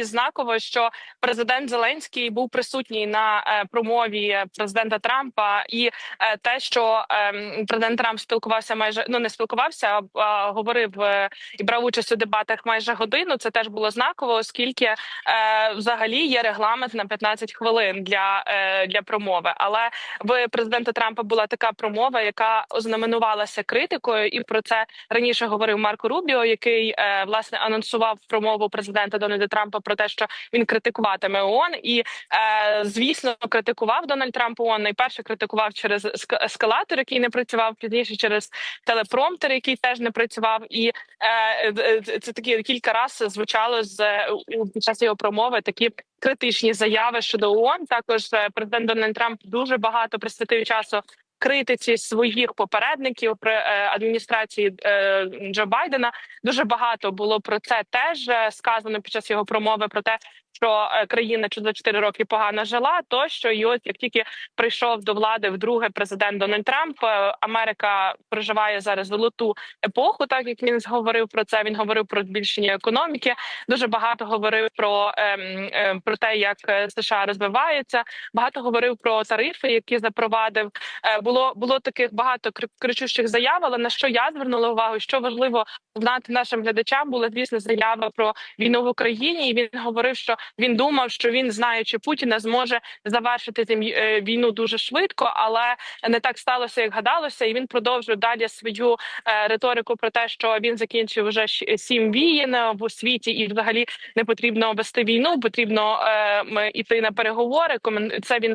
і знаково, що президент Зеленський був присутній на е, промові президента Трампа, і е, те, що ем, президент Трамп спілкувався майже ну не спілкувався, а, говорив е, і брав участь у дебатах майже годину. Це теж було знаково, оскільки взагалі є регламент на 15 хвилин для, для промови. Але в президента Трампа була така промова, яка ознаменувалася критикою, і про це раніше говорив Марко Рубіо, який власне анонсував промову президента Дональда Трампа про те, що він критикуватиме ООН. і е, звісно критикував Дональд Трамп ООН. Найперше критикував через ескалатор, який не працював пізніше через телепромтер, який теж не працював, і е, е, це такі кілька разів звучало з е, під час його промови такі. Критичні заяви щодо ООН. Також е, президент Дональд Трамп дуже багато присвятив часу критиці своїх попередників при е, адміністрації е, Джо Байдена. Дуже багато було про це теж е, сказано під час його промови про те, що країна за 4 роки погано жила. Тощо і от як тільки прийшов до влади вдруге президент Дональд Трамп, Америка проживає зараз золоту епоху. Так як він говорив про це. Він говорив про збільшення економіки. Дуже багато говорив про, ем, про те, як США розвиваються. Багато говорив про тарифи, які запровадив. Було було таких багато кри- кричущих заяв. Але на що я звернула увагу, що важливо знати нашим глядачам, була звісно заява про війну в Україні. І він говорив, що він думав, що він, знаючи Путіна, зможе завершити е, війну дуже швидко, але не так сталося, як гадалося. І він продовжує далі свою е, риторику про те, що він закінчив вже сім війн е, в світі, і взагалі не потрібно вести війну, потрібно іти на переговори. Це він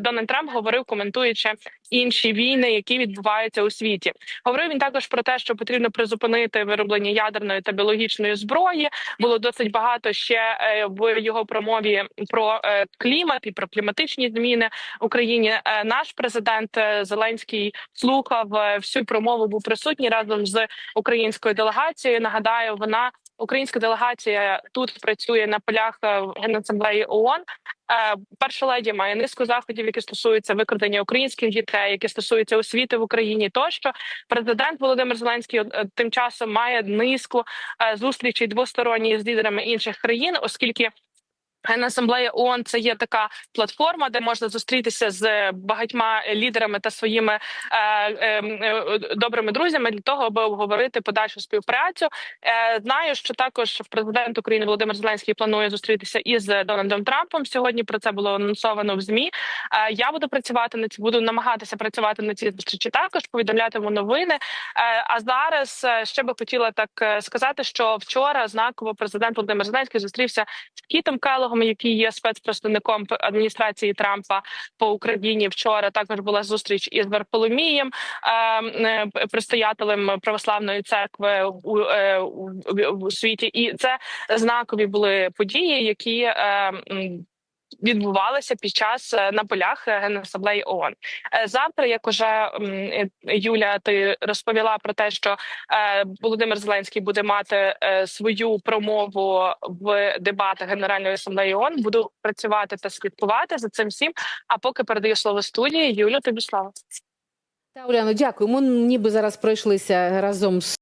Дональд Трамп говорив, коментуючи інші війни, які відбуваються у світі. Говорив він також про те, що потрібно призупинити вироблення ядерної та біологічної зброї. Було досить багато ще е, в його промові про е, клімат і про кліматичні зміни в Україні. Е, Наш президент Зеленський слухав всю промову, був присутній разом з українською делегацією. Нагадаю, вона українська делегація тут працює на полях е, генасамблеї ООН. Е, Перша леді має низку заходів, які стосуються викрадення українських дітей, які стосуються освіти в Україні. Тощо президент Володимир Зеленський е, тим часом має низку зустрічей двосторонніх з лідерами інших країн, оскільки. Генасамблея ООН – це є така платформа, де можна зустрітися з багатьма лідерами та своїми е, е, е, добрими друзями для того, аби обговорити подальшу співпрацю. Е, знаю, що також президент України Володимир Зеленський планує зустрітися із Дональдом Трампом. Сьогодні про це було анонсовано в змі. Е, я буду працювати на ці, буду намагатися працювати на цій зустрічі. Також повідомлятиму новини. Е, а зараз е, ще би хотіла так е, сказати, що вчора знаково президент Володимир Зеленський зустрівся з Кітом Келогом, який є спецпредставником адміністрації Трампа по Україні. Вчора також була зустріч із Верполомієм, е, е, предстоятелем православної церкви у, е, світі, і це знакові були події, які м, Відбувалися під час е, на полях е, Генасамблеї ООН. Е, Завтра, як уже Юля, ти розповіла про те, що Володимир Зеленський буде мати свою промову в дебатах Генеральної асамблеї ООН. Буду працювати та слідкувати за цим всім. А поки передаю слово студії, Юлю, тобі слава. Та Уляно, дякую. Ми ніби зараз пройшлися разом з